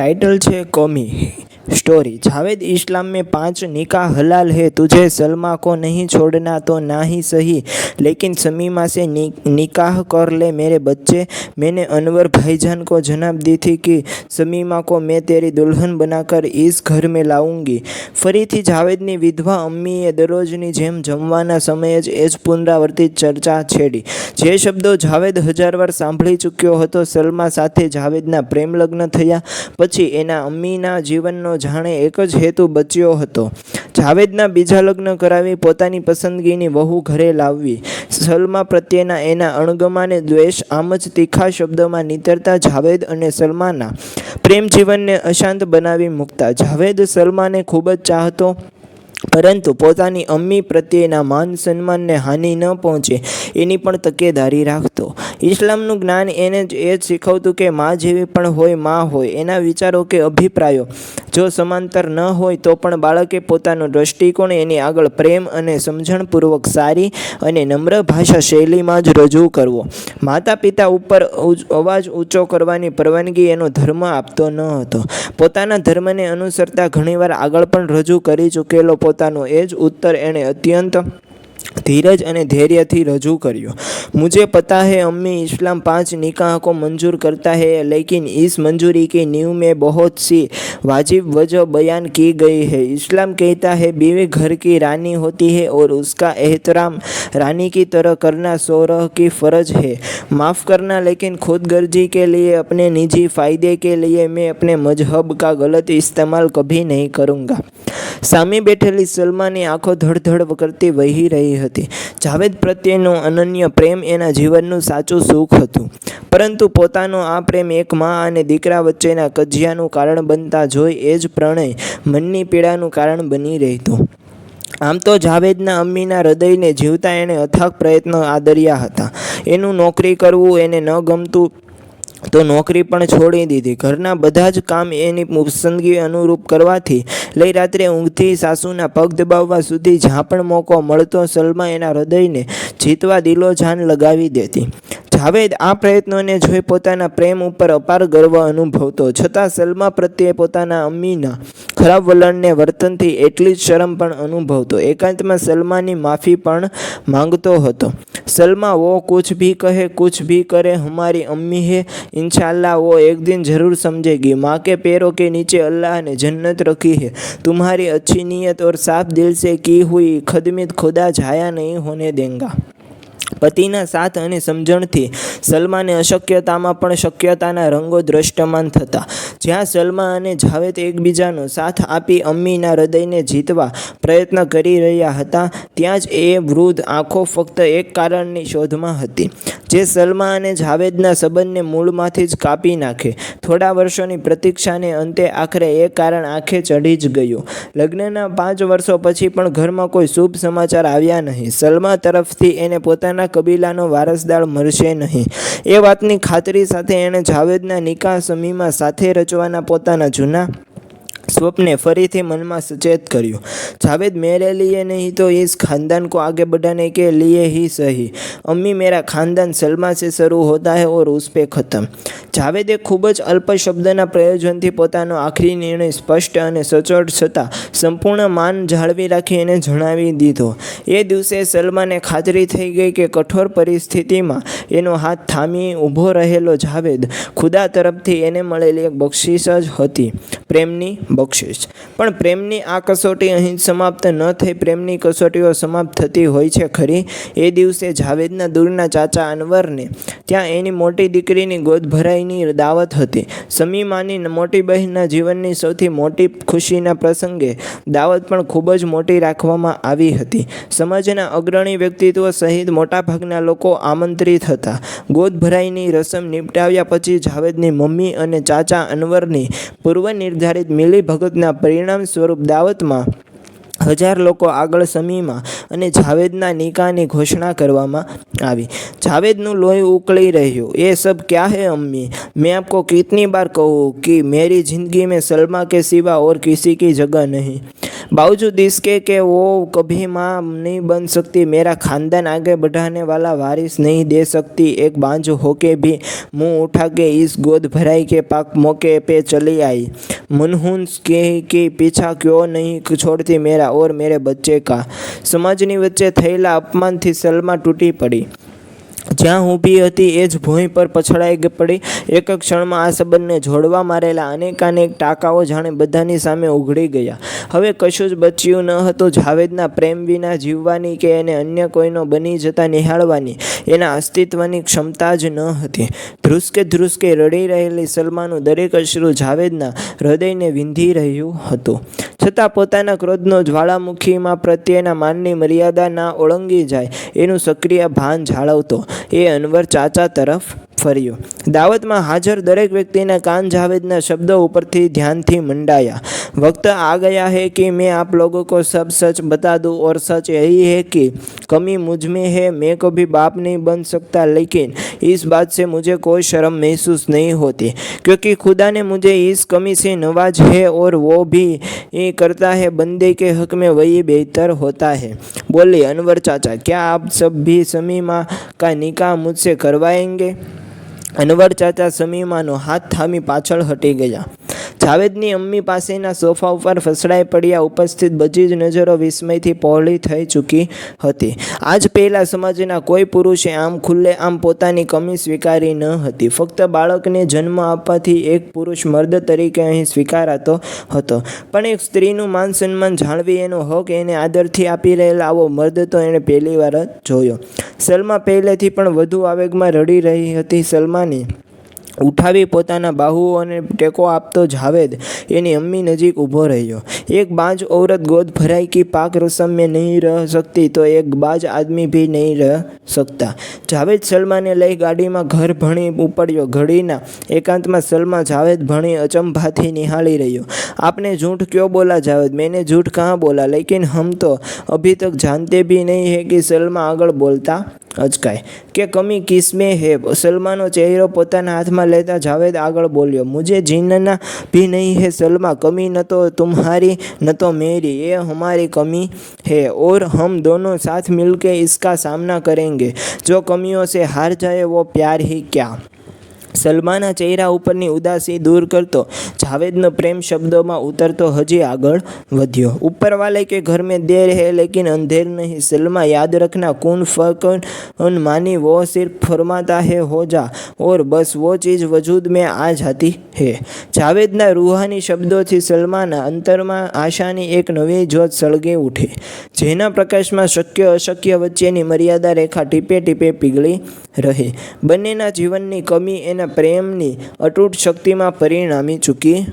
Title છે કોમી. Story Javed इस्लाम में पांच निकाह हलाल है तुझे सलमा को नहीं छोड़ना तो ना ही सही लेकिन समीमा से नि, निकाह कर ले मेरे बच्चे मैंने अनवर भाईजान को जनाब दी थी कि समीमा को मैं तेरी दुल्हन बनाकर इस घर में લાઉંગી ફરીથી જાવેદની વિધવા અમ્મીએ દરરોજની જેમ જમવાના સમયે જ એ જ પુનરાવર્તિત ચર્ચા છેડી જે શબ્દો જાવેદ હજાર વાર સાંભળી ચૂક્યો હતો સલમા સાથે જાવેદના પ્રેમ લગ્ન થયા પછી એના અમ્મીના જીવનનો જાણે એક જ હેતુ બચ્યો હતો. જાવેદના બીજા લગ્ન કરાવી પોતાની પસંદગીની વહુ ઘરે લાવવી. સલમા પ્રત્યેના એના અણગમાને દ્વેષ, આમ જ તીખા શબ્દોમાં નીતરતા જાવેદ અને સલમાના પ્રેમ જીવનને અશાંત બનાવી મૂકતા. જાવેદ સલમાને ખૂબ જ ચાહતો, પરંતુ પોતાની અમ્મી પ્રત્યેના માન સન્માનને હાનિ ન પહોંચે, એની પણ તકેદારી રાખતો. ઇસ્લામનું જ્ઞાન એને જ એ જ શીખવતું કે મા જેવી પણ હોય, મા હોય. એના વિચારો કે અભિપ્રાયો. જો સમાંતર ન હોય તો પણ બાળકે પોતાનો દૃષ્ટિકોણ એની આગળ પ્રેમ અને સમજણપૂર્વક સારી અને નમ્ર ભાષા શૈલીમાં જ રજૂ કરવો. માતા પિતા ઉપર અવાજ ઊંચો કરવાની પરવાનગી એનો ધર્મ આપતો ન હતો. પોતાના ધર્મને અનુસરતા ઘણીવાર આગળ પણ રજૂ કરી ચૂકેલો પોતાનો એ જ ઉત્તર એણે અત્યંત धीरज અને ધૈર્યથી રજૂ કર્યો मुझे पता है अम्मी इस्लाम पांच निकाह को मंजूर करता है लेकिन इस मंजूरी की नींव में बहुत सी वाजिब वजह बयान की गई है इस्लाम कहता है बीवी घर की रानी होती है और उसका एहतराम रानी की तरह करना सोरह की फ़र्ज है माफ़ करना लेकिन खुद गर्जी के लिए अपने निजी फ़ायदे के लिए मैं अपने मजहब का गलत इस्तेमाल कभी नहीं करूँगा સામે બેઠેલી સલમાની આંખો ધડધડ કરતી વહી રહી હતી. જાવેદ પ્રત્યેનો અનન્ય પ્રેમ એના જીવનનું સાચું સુખ હતું. પરંતુ પોતાનો આ પ્રેમ એક મા અને દીકરા વચ્ચેના કજિયાનું કારણ બનતા જોઈ એ જ પ્રણય મનની પીડાનું કારણ બની રહેતું. આમ તો જાવેદના અમ્મીના હૃદયને જીવતા એણે અથાગ પ્રયત્નો આદર્યા હતા. એનું નોકરી કરવું એને ન ગમતું તો નોકરી પણ છોડી દીધી. ઘરના બધા જ કામ એની પસંદગી અનુરૂપ કરવાથી લઈ રાત્રે ઊંઘથી સાસુના પગ દબાવવા સુધી જ્યાં પણ મોકો મળતો સલમા એના હૃદયને જીતવા દિલો જાન લગાવી દેતી. જાવેદ આ પ્રયત્નોને જોઈ પોતાના પ્રેમ ઉપર અપાર ગર્વ અનુભવતો. છતાં સલમા પ્રત્યે પોતાના અમ્મીના ખરાબ વલણને વર્તનથી એટલી જ શરમ પણ અનુભવતો. એકાંતમાં સલમાની માફી પણ માંગતો હતો. સલમા, વો, કુછ ભી કહે, કુછ ભી કરે, હમારી અમ્મી હે ઇન્શાલ્લાહ વો, એક દિન જરૂર સમજેગી. માં કે પેરો કે નીચે અલ્લાહ ને જન્નત રખી હે. તુમ્હારી અચ્છી નિયત ઓર સાફ દિલ સે કી હુઈ, ખદમિત ખુદા જાયા નહીં હોને દેંગા. પતિના સાથ અને સમજણથી સલમાને અશક્યતામાં પણ શક્યતાના રંગો દ્રષ્ટમાન થતા. જ્યાં સલમા અને જાવેદ એકબીજાનો સાથ આપી અમ્મીના હૃદયને જીતવા પ્રયત્ન કરી રહ્યા હતા, ત્યાં જ એ વૃદ્ધ આંખો ફક્ત એક કારણની શોધમાં હતી, જે સલમા અને જાવેદના સંબંધને મૂળમાંથી જ કાપી નાખે. થોડા વર્ષોની પ્રતીક્ષાને અંતે આખરે એ કારણ આંખે ચઢી જ ગયું. લગ્નના પાંચ વર્ષો પછી પણ ઘરમાં કોઈ શુભ સમાચાર આવ્યા નહીં. સલમા તરફથી એને પોતાના કબીલાનો વારસદાર મળશે નહીં. એ વાતની ખાતરી સાથે એણે જાવેદના નિકાહ સમીમાં સાથે રચવાના પોતાના જૂના स्वप्ने फरीथी मन में सचेत કર્યું जावेद मेरे लिए नहीं तो इस खानदान को आगे बढ़ाने के लिए ही सही अम्मी मेरा खानदान सलमा से शुरू होता है और उस पे ख़त्म જાવેદે ખૂબ જ અલ્પ શબ્દના પ્રયોજનથી પોતાનો આખરી નિર્ણય સ્પષ્ટ અને સચોટ છતાં સંપૂર્ણ માન જાળવી રાખી એને જણાવી દીધો એ દિવસે સલમાને ખાતરી થઈ ગઈ કે કઠોર પરિસ્થિતિમાં એનો હાથ થામી ઊભો રહેલો જાવેદ ખુદા તરફથી એને મળેલી એક બક્ષિસ જ હતી પ્રેમની બક્ષિસ. પણ પ્રેમની આ કસોટી અહીં સમાપ્ત ન થઈ, પ્રેમની કસોટીઓ સમાપ્ત થતી હોય છે ખરી. એ દિવસે જાવેદના દૂરના ચાચા અનવરને ત્યાં એની મોટી દીકરીની ગોદ ભરાઈની દાવત હતી. સમીમાની મોટી બહેનના જીવનની સૌથી મોટી ખુશીના પ્રસંગે દાવત પણ ખૂબ જ મોટી રાખવામાં આવી હતી. સમાજના અગ્રણી વ્યક્તિત્વ સહિત મોટાભાગના લોકો આમંત્રિત હતા. ગોદ ભરાઈની રસમ નિપટાવ્યા પછી જાવેદની મમ્મી અને ચાચા અનવરની પૂર્વ નિર્ધારિત મિલી ભગતના પરિણામ સ્વરૂપ દાવતમાં હજાર લોકો આગળ સમીમાં અને જાવેદના નિકાહની ઘોષણા કરવામાં આવી જાવેદનું લોહી ઉકળી રહ્યું ये सब क्या है अम्मी मैं आपको कितनी बार कहूँ कि मेरी ज़िंदगी में सलमा के सिवा और किसी की जगह नहीं बावजूद इसके कि वो कभी माँ नहीं बन सकती मेरा खानदान आगे बढ़ाने वाला वारिस नहीं दे सकती एक बांझ होके भी मुंह उठा के इस गोद भराई के पाक मौके पे चली आई मनहूस के कि पीछा क्यों नहीं छोड़ती मेरा और मेरे बच्चे का સમાજની વચ્ચે થયેલા અપમાનથી સલમા તૂટી પડી જ્યાં ઊભી હતી, એ જ ભૂમિ પર પછડાઈ પડી. એક ક્ષણમાં આ સંબંધને જોડવા મારેલા અનેકાનેક ટાંકાઓ જાણે બધાની સામે ઉઘડી ગયા. હવે કશું જ બચ્યું ન હતું, જાવેદના પ્રેમ વિના જીવવાની કે એને અન્ય કોઈનો બની જતા નિહાળવાની. એના અસ્તિત્વની ક્ષમતા જ ન હતી. ધ્રુસકે ધ્રુસકે રડી રહેલી સલમાનું દરેક અશ્રુ જાવેદના હૃદયને વિંધી રહ્યું હતું. છતાં પોતાના ક્રોધનો જ્વાળામુખીમાં પ્રત્યેના માનની મર્યાદા ના ઓળંગી જાય, એનું સક્રિય ભાન જાળવતો. એ અનવર ચાચા તરફ ફર્યો. દાવતમાં હાજર દરેક વ્યક્તિના કાન જાવેદના શબ્દો ઉપરથી ધ્યાનથી મંડાયા. वक्त आ गया है कि मैं आप लोगों को सब सच बता दूं और सच यही है कि कमी मुझ में है मैं कभी बाप नहीं बन सकता लेकिन इस बात से मुझे कोई शर्म महसूस नहीं होती क्योंकि खुदा ने मुझे इस कमी से नवाज है और वो भी ये करता है बंदे के हक में वही बेहतर होता है बोले अनवर चाचा क्या आप सब भी समीमा का निकाह मुझसे करवाएंगे અનવર ચાચા સમીમાનો હાથ થામી પાછળ હટી ગયા જાવેદની અમ્મી પાસેના સોફા ઉપર ફસડાઈ પડ્યા ઉપસ્થિત બધી જ નજરો વિસ્મયથી પહોળી થઈ ચૂકી હતી. આજ પહેલાં સમાજના કોઈ પુરુષે આમ ખુલ્લે આમ પોતાની કમી સ્વીકારી ન હતી. ફક્ત બાળકને જન્મ આપવાથી એક પુરુષ મર્દ તરીકે અહીં સ્વીકારાતો હતો. પણ એક સ્ત્રીનું માન સન્માન જાળવી એનો હક એને આદરથી આપી રહેલા આવો મર્દ તો એણે પહેલી વાર જ જોયો. સલમા પહેલેથી પણ વધુ આવેગમાં રડી રહી હતી. સલમાની ઉઠાવી પોતાના બાહુઓને ટેકો આપતો જાવેદ એની અમ્મી નજીક ઊભો રહ્યો. એક બાજ ઔરત ગોદ ભરાઈ કે પાક રસમ મેં નહીં રહ શકતી તો એક બાજ આદમી બી નહીં રહ શકતા. જાવેદ સલમાને લઈ ગાડીમાં ઘર ભણી ઉપડ્યો. ઘડીના એકાંતમાં સલમા જાવેદ ભણી અચંભાથી નિહાળી રહ્યો. આપને જૂઠ ક્યો બોલા જાવેદ? મેને ઝૂઠ કહાં બોલા? લેકિન હમ તો અભી તક જાનતે બી નહીં હે કે સલમા આગળ બોલતા અચકાય. કે કમી કિસ્મે હે. સલમાનો ચહેરો પોતાના હાથમાં લેતા જાવેદ આગળ બોલ્યો, મુજે જીનના ભી નહીં હે સલમા, કમી ન તો તુમ્હારી, ન તો મેરી, એ હમારી કમી હે ઓર હમ દોનો સાથ મિલકે ઇસકા સામના કરેંગે. જો કમીઓ સે હાર જાય વો પ્યાર હી ક્યા? સલમાના ચહેરા ઉપરની ઉદાસી દૂર કરતો, જાવેદનો પ્રેમ શબ્દોમાં ઉતરતો હજી આગળ વધ્યો. ઉપરવાલે કે ઘર મેં દેર હે, લેકિન અંધેર નહીં. સલમા યાદ રખના કુન ફકન માની, વો સિર્ફ ફરમાતા હે, હો જા. ઓર બસ વો ચીજ વજૂદ મેં આ જાતી હે. જાવેદના રૂહાની શબ્દોથી સલમાના અંતરમાં આશાની એક નવી જ્યોત સળગી ઉઠે. જેના પ્રકાશમાં શક્ય અશક્ય વચ્ચેની મર્યાદા રેખા ટીપે ટીપે પીગળી રહી. બંનેના જીવનની કમી એના પ્રેમની અતૂટ શક્તિમાં પરિણામી ચૂકી